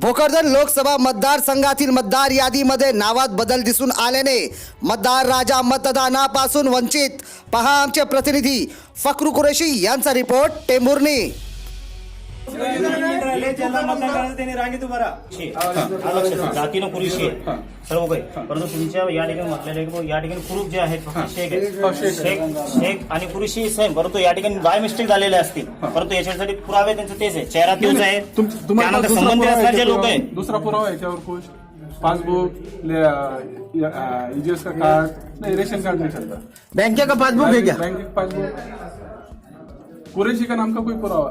भोकरदन लोकसभा मतदारसंघातील मतदार यादीमध्ये नावात बदल दिसून आल्याने मतदार राजा मतदानापासून वंचित. पहा आमचे प्रतिनिधी फकरू कुरेशी यांचा रिपोर्ट टेंभुर्णी. राहिले ज्यांना मतदान करायचं त्यांनी रांगेत उभा राहा. शे. हा, लक्ष द्या. जातीनं पुरुषी आहे सर्व काही. परंतु तुमच्या या ठिकाणी म्हटलेलं आहे की या ठिकाणी पुरुष जे आहेत फक्त शेख शेख आणि पुरुषी. सेम परंतु या ठिकाणी बाय मिस्टेक झालेले असतील. परंतु याच्यासाठी पुरावे त्यांचं तेच आहे चेहरा तोच आहे. त्यानंतर दुसरा संबंधित पुरावा असणारे जे लोक याच्यावर- आहेत. दुसरा पुरावा याच्यावर खुश पासबुक ईजीएस का कार्ड नहीं रेशन कार्ड नहीं चलता बँके का पासबुक है क्या बैंक का पासबुक. कुरेशी का नाम का कोई पुरावा?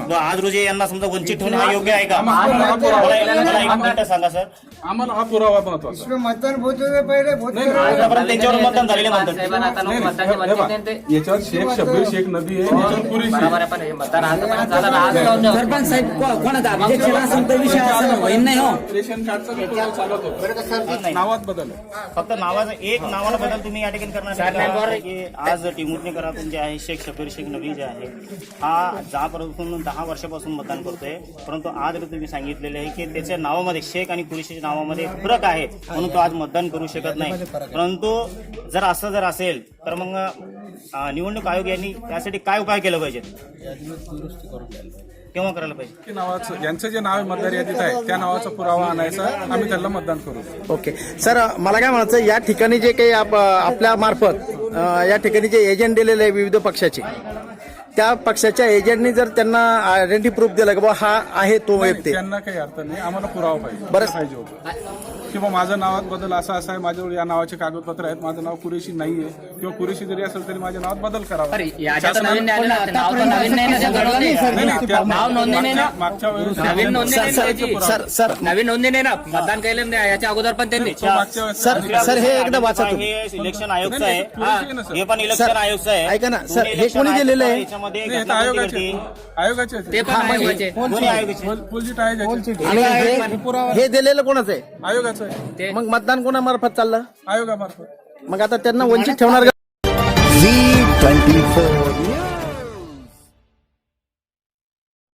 बरं, आज रोजी यांना समजा वंचित ठेवणं हा योग्य आहे का? आम्हाला हा पुरावा. मला एक- मला एक मिनिट सांगा सर. आम्हाला हा पुरावा महत्त्वाचा मतदान पहिले नाही, आतापर्यंत त्यांच्यावर मतदान झालेले म्हणतात नाही, नाही, हे- हे बघा, याच्यावर शेख शब्बीर शेख नदी आहे. याच्यावर कुरेशी आहे. सरपंच साहेब को- कोणाचा? असेल तर विषय नाही हो. रेशन कार्डचा बी पुरावा चालत होता. नावात बदल आहे. फक्त नावाचं एक नावाला बदल तुम्ही या ठिकाणी करणार आहे की आज टिमुटणीकरातून जे आहे शेख शबीर शेख नबी जे आहे हा ज्यापासून दहा वर्षापासून मतदान करतोय. परंतु आज तुम्ही सांगितलेले आहे की त्याच्या नावामध्ये शेख आणि कुरेशीच्या नावामध्ये फरक आहे. म्हणून तो आज मतदान करू शकत नाही. परंतु जर असं जर असेल तर मग निवडणूक आयोग यांनी त्यासाठी काय उपाय केला पाहिजे? केव्हा करायला पाहिजे? की नावाचं यांचं जे नाव मतदार यादीत आहे त्या नावाचा पुरावा आणायचा आम्ही त्याला मतदान करू. ओके. सर मला काय म्हणायचं या ठिकाणी जे काही आप- आपल्या मार्फत या ठिकाणी जे एजंट दिलेले आहे विविध पक्षाचे त्या पक्षाच्या एजंटनी जर त्यांना आयडेंटिटी प्रूफ दिलं की बा हा आहे तो व्यक्ती. त्यांना काही अर्थ नाही. आम्हाला पुरावा पाहिजे. बरं. पाहिजे होतं. किंवा माझं नावात बदल असा असा आहे माझ्याजवळ या नावाचे कागदपत्र आहेत माझं नाव कुरेशी नाहीये. किंवा कुरेशी जरी असेल तरी माझ्या नावात बदल करावा. याच्यात नवीन नाही आलं. ना, ते नाव तर नवीन नाही ना, ते घडवलं नाही. नाही, नाही, त्या- नाव नोंदणी नाही ना. मागच्या- मागच्या वेळेस नवीन नोंदणी नाही ना सर, त्याची. Sir sir. नवीन नोंदणी नाही ना. मतदान केलं नाही याच्या अगोदर पण त्यांनी. तो मागच्या वेळेस सर सर हे एकदा वाचा तुम्ही. हे इलेक्शन आयोगचं नाही, आहे. नाही, कुरेशी आहे ना, सर. हे पण इलेक्शन आयोगचं आहे. ऐका ना, सर, हे कोणी दिलेलं आहे? आयोगाचं नाही, हे कोणती आयोगाचे घडली? आयोगाचे आहेत. ते पण आयोगाचे. आयोगाचे ज्याचे. आणि हे हे दिलेलं कोणाचं आहे? आयोगाचं आहे. ते मग मतदान कोणामार्फत चाललं? आयोगामार्फत. मग आता त्यांना वंचित ठेवणार का? Zee twenty four.